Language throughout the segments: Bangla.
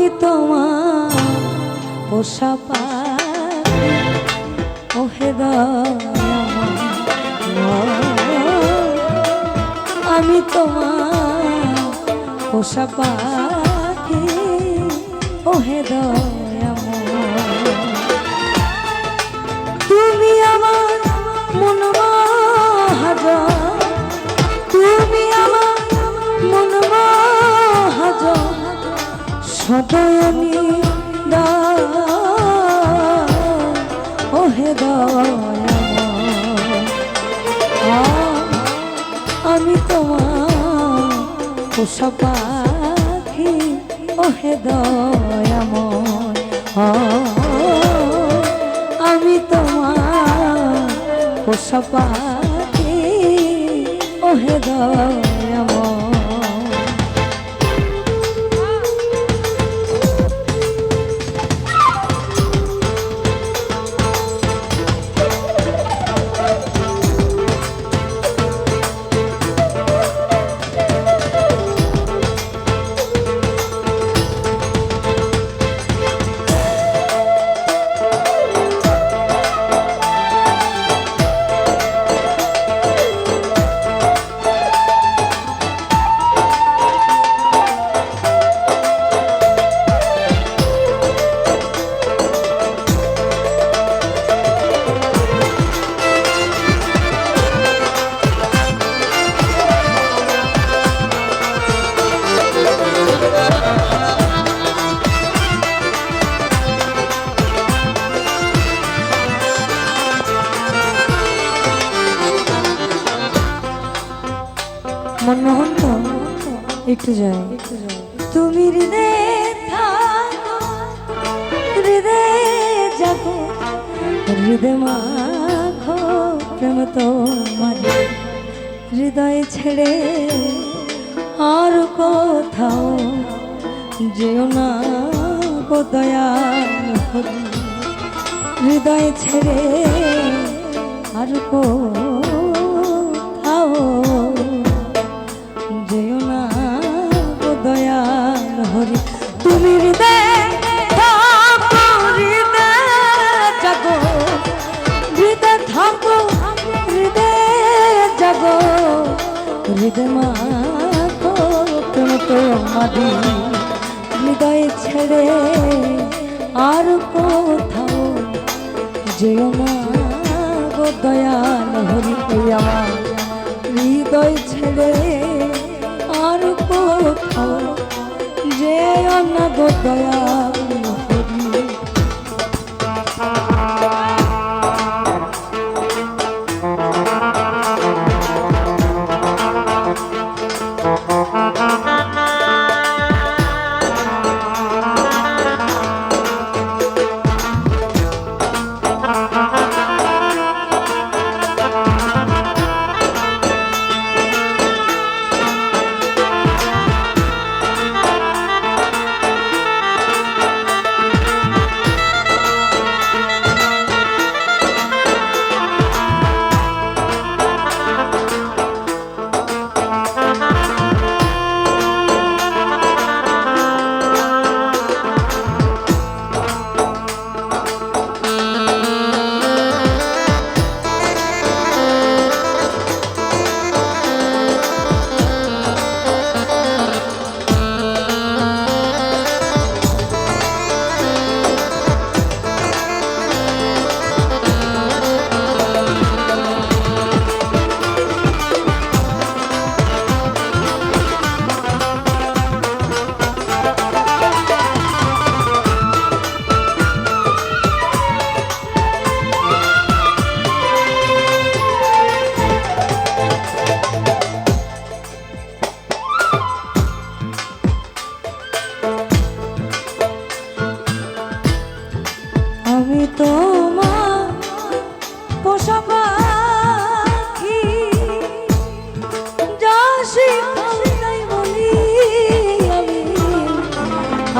আমি তোমার পোষা পাখি ওহে আমি তোমার পোষা পাখি। ওহে দয়াময়। আমি তোমার পোষা পাখি ওহে দয়াময় আমি তোমার পোষা পাখি ওহে দয়াময় মনমোহন একটু যাই। তুমি হৃদয়ে থাকো, হৃদয়ে জাগো, হৃদয় মাখো প্রেম তোমার হৃদয় ছেড়ে আর কোথাও যেও না গো দয়াল হৃদয় ছেড়ে আর কোথাও তুমি হৃদয় হৃদয় ছেড়ে আর কোথাও যেও না দয়াল হরি আমার হৃদয় না গো দয়াল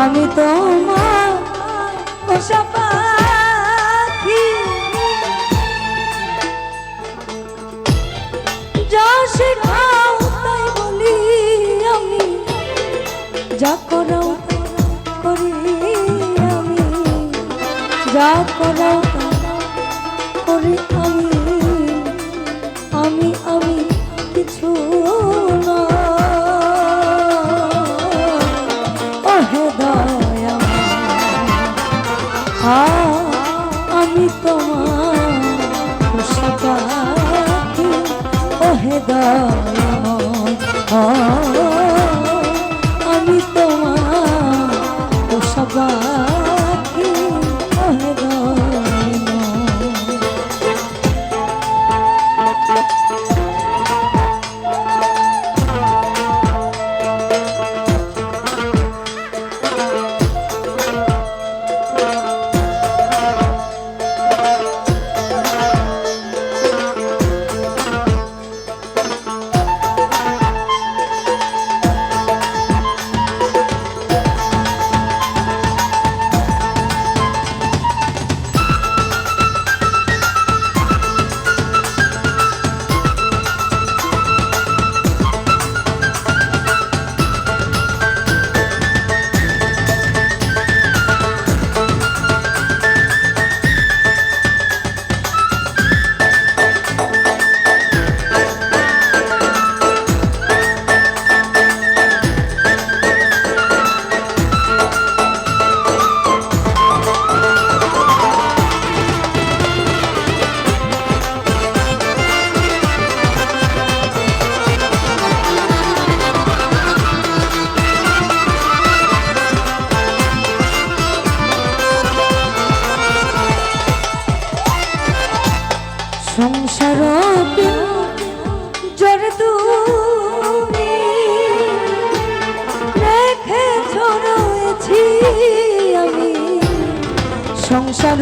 আমি তোমার পোষা পাখি। যা শেখাও তাই বলি আমি, যা করাও করি আমি, যা করাও করি আমি আমি আমি। ও সংসার জর তুমি রেখে ছড়েছি আমি। সংসার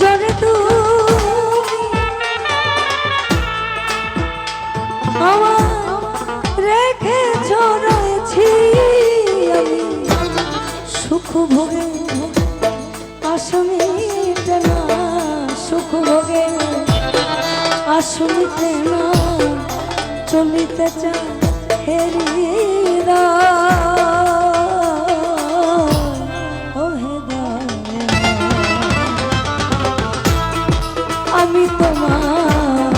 জর তুমি আমার রেখে ছড়েছি আমি। সুখ ভোগে আসমিতে না চলিতে চায় হেরিরা ও হে আমি তোমার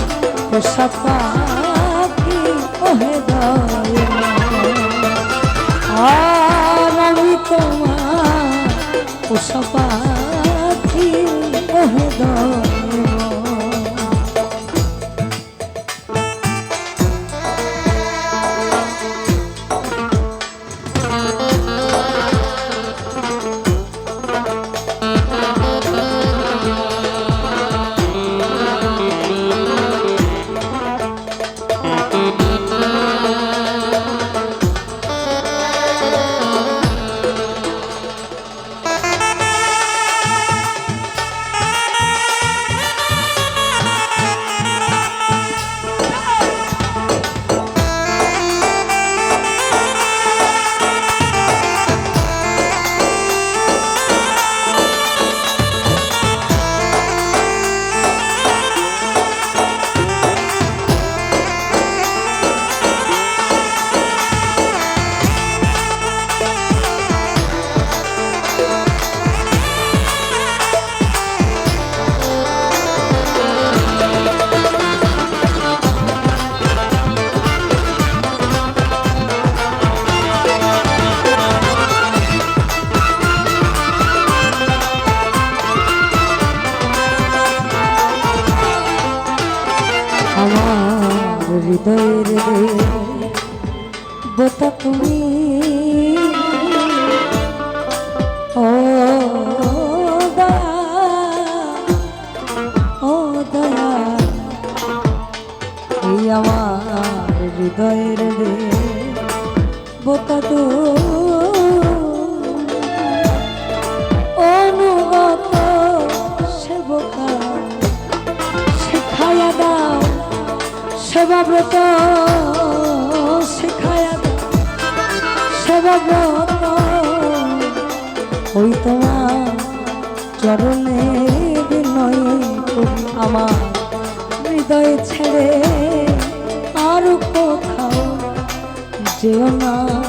হৃদয়ের বোতা তুমি। ও আমার হৃদয়ের রে বোতা তো সেবাব্রত শিখায়া সেবা ওই তোমার চরণে আমার হৃদয় ছেড়ে আর কোথাও যেও না।